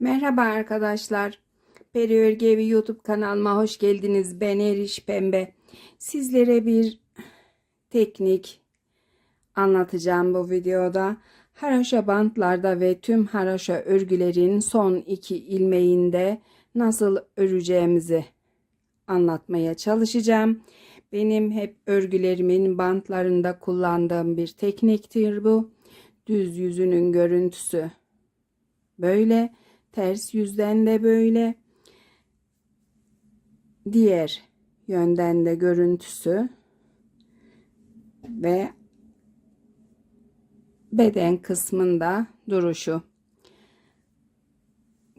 Merhaba arkadaşlar. Peri Örgü Evi YouTube kanalıma hoş geldiniz. Ben Eriş Pembe. Sizlere bir teknik anlatacağım bu videoda. Haraşa bantlarda ve tüm haraşa örgülerin son iki ilmeğinde nasıl öreceğimizi anlatmaya çalışacağım. Benim hep örgülerimin bantlarında kullandığım bir tekniktir bu. Düz yüzünün görüntüsü böyle ters yüzden de böyle. Diğer yönden de görüntüsü ve beden kısmında duruşu.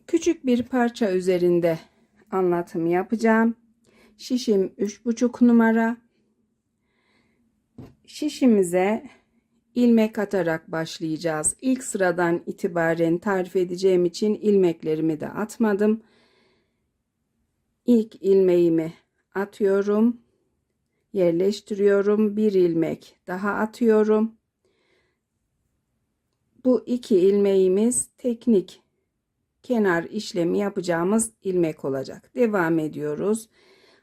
Küçük bir parça üzerinde anlatım yapacağım. Şişim 3,5 numara. Şişimize ilmek atarak başlayacağız. İlk sıradan itibaren tarif edeceğim için ilmeklerimi de atmadım. İlk ilmeğimi atıyorum. Yerleştiriyorum. Bir ilmek daha atıyorum. Bu iki ilmeğimiz teknik kenar işlemi yapacağımız ilmek olacak. Devam ediyoruz.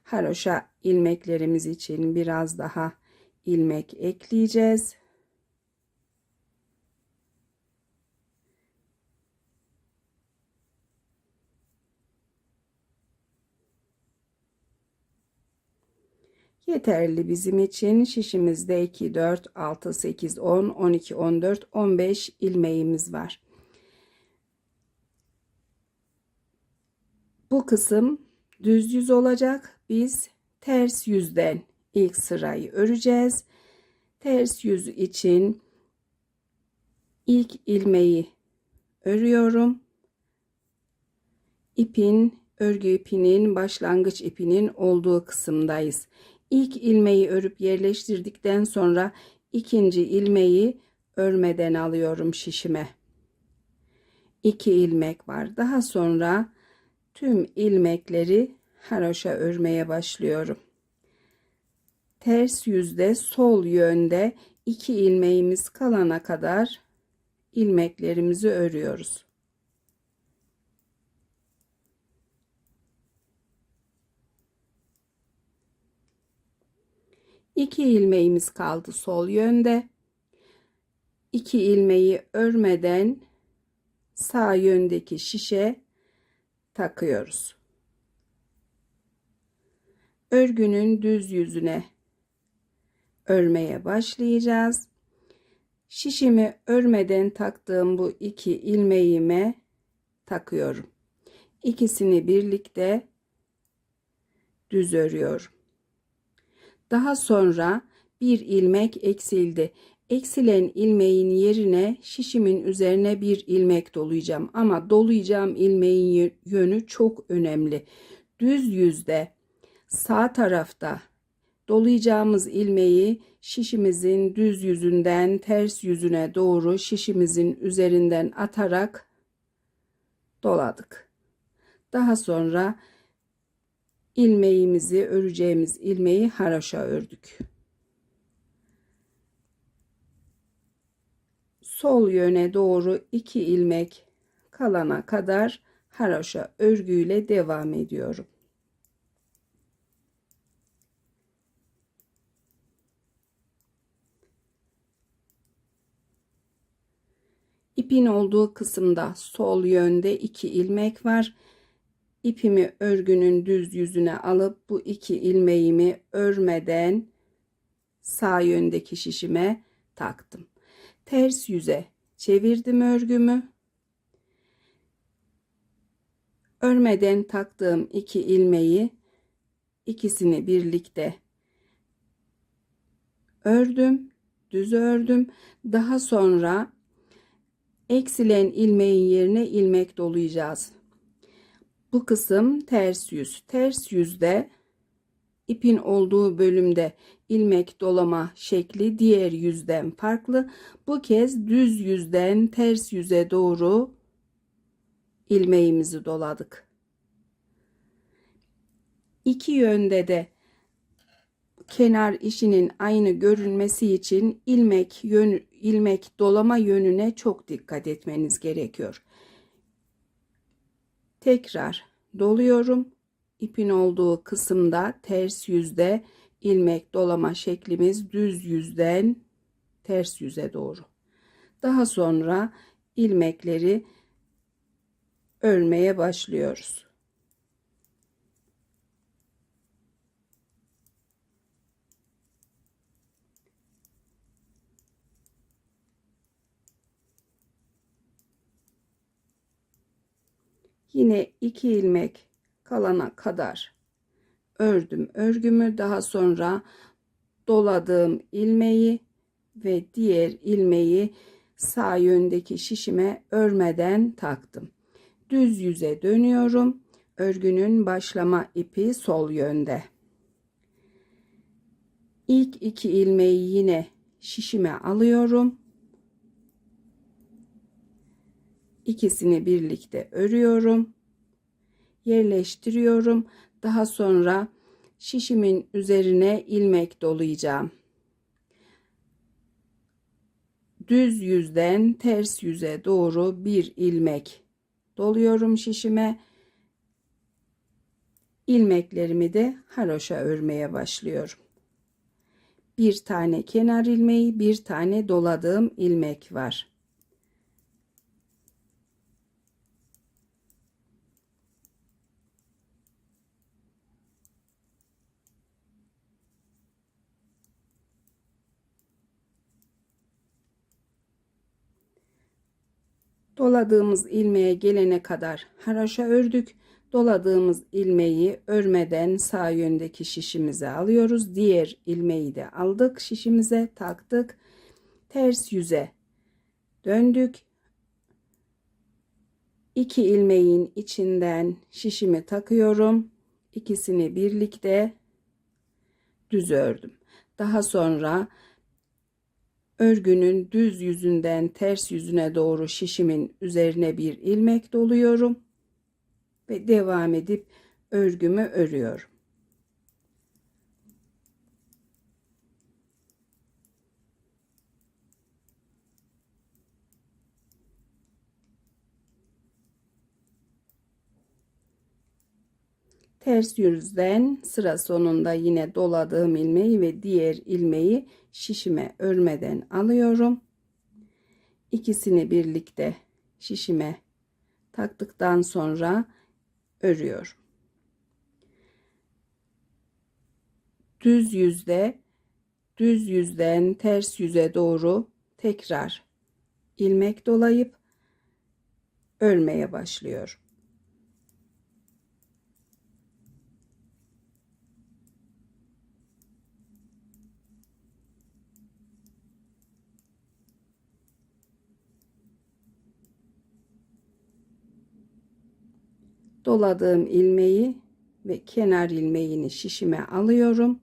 Haroşa ilmeklerimiz için biraz daha ilmek ekleyeceğiz. Yeterli bizim için. Şişimizde 2, 4, 6, 8, 10, 12, 14, 15 ilmeğimiz var. Bu kısım düz yüz olacak. Biz ters yüzden ilk sırayı öreceğiz. Ters yüz için ilk ilmeği örüyorum. İpin, örgü ipinin, başlangıç ipinin olduğu kısımdayız. İlk ilmeği örüp yerleştirdikten sonra ikinci ilmeği örmeden alıyorum şişime. İki ilmek var. Daha sonra tüm ilmekleri haroşa örmeye başlıyorum. Ters yüzde sol yönde iki ilmeğimiz kalana kadar ilmeklerimizi örüyoruz. İki ilmeğimiz kaldı sol yönde. İki ilmeği örmeden sağ yöndeki şişe takıyoruz. Örgünün düz yüzüne örmeye başlayacağız. Şişimi örmeden taktığım bu iki ilmeğime takıyorum. İkisini birlikte düz örüyorum. Daha sonra bir ilmek eksildi. Eksilen ilmeğin yerine şişimin üzerine bir ilmek dolayacağım. Ama dolayacağım ilmeğin yönü çok önemli. Düz yüzde sağ tarafta dolayacağımız ilmeği şişimizin düz yüzünden ters yüzüne doğru şişimizin üzerinden atarak doladık. Daha sonra ilmeğimizi öreceğimiz ilmeği haraşa ördük. Sol yöne doğru iki ilmek kalana kadar haraşa örgüyle devam ediyorum. İpin olduğu kısımda sol yönde iki ilmek var ipimi örgünün düz yüzüne alıp bu iki ilmeğimi örmeden sağ yöndeki şişime taktım. Ters yüze çevirdim örgümü. Örmeden taktığım iki ilmeği ikisini birlikte ördüm, düz ördüm. Daha sonra eksilen ilmeğin yerine ilmek dolayacağız. Bu kısım ters yüz. Ters yüzde ipin olduğu bölümde ilmek dolama şekli diğer yüzden farklı. Bu kez düz yüzden ters yüze doğru ilmeğimizi doladık. İki yönde de kenar işinin aynı görünmesi için ilmek yön, ilmek dolama yönüne çok dikkat etmeniz gerekiyor Tekrar doluyorum. İpin olduğu kısımda ters yüzde ilmek dolama şeklimiz düz yüzden ters yüze doğru. Daha sonra ilmekleri örmeye başlıyoruz. Yine iki ilmek kalana kadar ördüm örgümü daha sonra doladığım ilmeği ve diğer ilmeği sağ yöndeki şişime örmeden taktım. Düz yüze dönüyorum. Örgünün başlama ipi sol yönde. İlk iki ilmeği yine şişime alıyorum. İkisini birlikte örüyorum. Yerleştiriyorum. Daha sonra şişimin üzerine ilmek dolayacağım. Düz yüzden ters yüze doğru bir ilmek doluyorum şişime. İlmeklerimi de haroşa örmeye başlıyorum. Bir tane kenar ilmeği, bir tane doladığım ilmek var. Doladığımız ilmeğe gelene kadar haraşa ördük. Doladığımız ilmeği örmeden sağ yöndeki şişimize alıyoruz. Diğer ilmeği de aldık şişimize taktık. Ters yüze döndük. İki ilmeğin içinden şişimi takıyorum. İkisini birlikte düz ördüm. Daha sonra Örgünün düz yüzünden ters yüzüne doğru şişimin üzerine bir ilmek doluyorum ve devam edip örgümü örüyorum. Ters yüzden sıra sonunda yine doladığım ilmeği ve diğer ilmeği şişime örmeden alıyorum. İkisini birlikte şişime taktıktan sonra örüyorum. Düz yüzde düz yüzden ters yüze doğru tekrar ilmek dolayıp örmeye başlıyorum. Doladığım ilmeği ve kenar ilmeğini şişime alıyorum.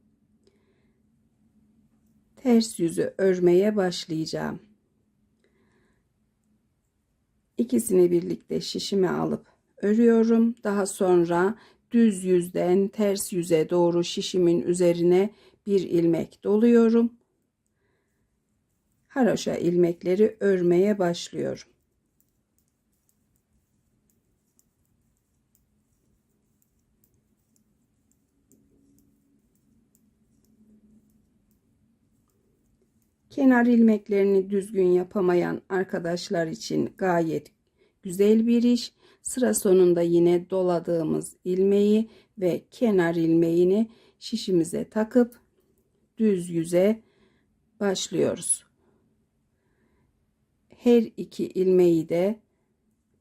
Ters yüzü örmeye başlayacağım. İkisini birlikte şişime alıp örüyorum. Daha sonra düz yüzden ters yüze doğru şişimin üzerine bir ilmek doluyorum. Haroşa ilmekleri örmeye başlıyorum. Kenar ilmeklerini düzgün yapamayan arkadaşlar için gayet güzel bir iş. Sıra sonunda yine doladığımız ilmeği ve kenar ilmeğini şişimize takıp düz yüze başlıyoruz. Her iki ilmeği de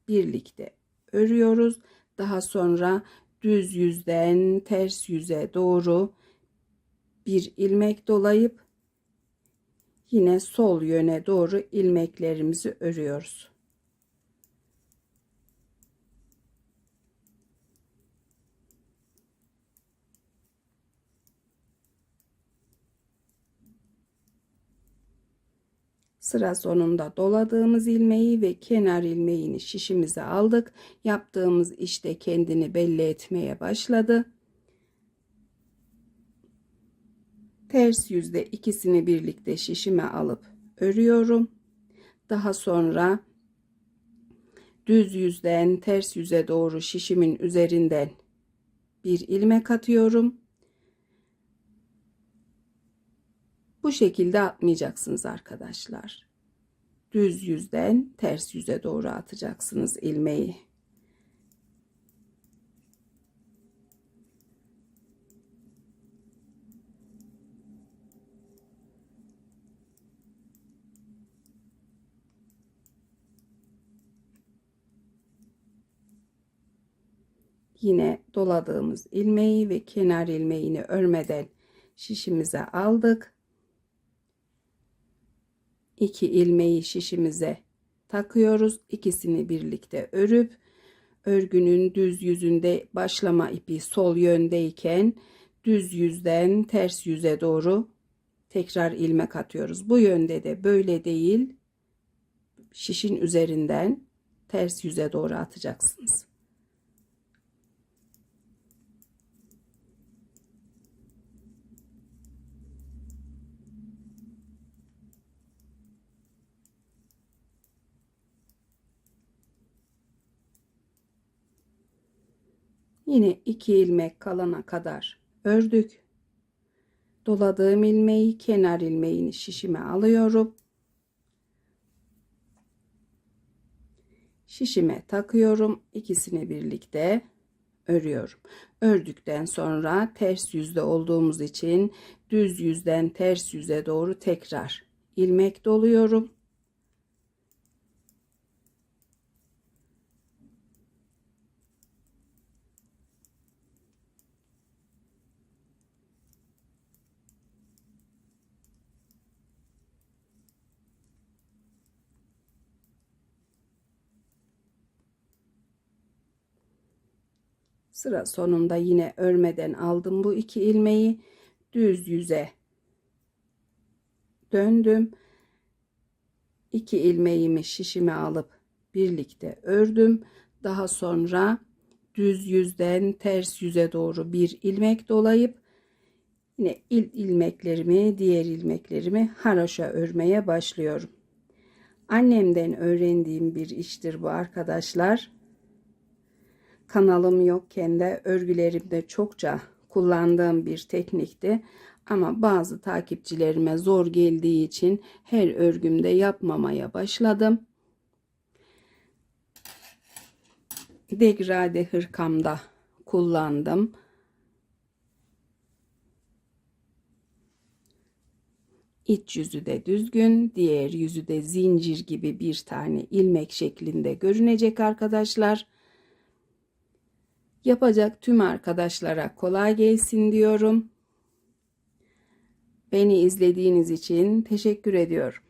birlikte örüyoruz. Daha sonra düz yüzden ters yüze doğru bir ilmek dolayıp yine sol yöne doğru ilmeklerimizi örüyoruz. Sıra sonunda doladığımız ilmeği ve kenar ilmeğini şişimize aldık. Yaptığımız işte kendini belli etmeye başladı. Ters yüzde ikisini birlikte şişime alıp örüyorum. Daha sonra düz yüzden ters yüze doğru şişimin üzerinden bir ilmek atıyorum. Bu şekilde atmayacaksınız arkadaşlar. Düz yüzden ters yüze doğru atacaksınız ilmeği. Yine doladığımız ilmeği ve kenar ilmeğini örmeden şişimize aldık. İki ilmeği şişimize takıyoruz. İkisini birlikte örüp örgünün düz yüzünde başlama ipi sol yöndeyken düz yüzden ters yüze doğru tekrar ilmek atıyoruz. Bu yönde de böyle değil şişin üzerinden ters yüze doğru atacaksınız. Yine iki ilmek kalana kadar ördük. Doladığım ilmeği kenar ilmeğini şişime alıyorum. Şişime takıyorum. İkisini birlikte örüyorum. Ördükten sonra ters yüzde olduğumuz için düz yüzden ters yüze doğru tekrar ilmek doluyorum. Sıra sonunda yine örmeden aldım bu iki ilmeği düz yüze döndüm. İki ilmeğimi şişime alıp birlikte ördüm. Daha sonra düz yüzden ters yüze doğru bir ilmek dolayıp yine il ilmeklerimi, diğer ilmeklerimi haraşa örmeye başlıyorum. Annemden öğrendiğim bir iştir bu arkadaşlar kanalım yokken de örgülerimde çokça kullandığım bir teknikti. Ama bazı takipçilerime zor geldiği için her örgümde yapmamaya başladım. Degrade hırkamda kullandım. İç yüzü de düzgün, diğer yüzü de zincir gibi bir tane ilmek şeklinde görünecek arkadaşlar. Yapacak tüm arkadaşlara kolay gelsin diyorum. Beni izlediğiniz için teşekkür ediyorum.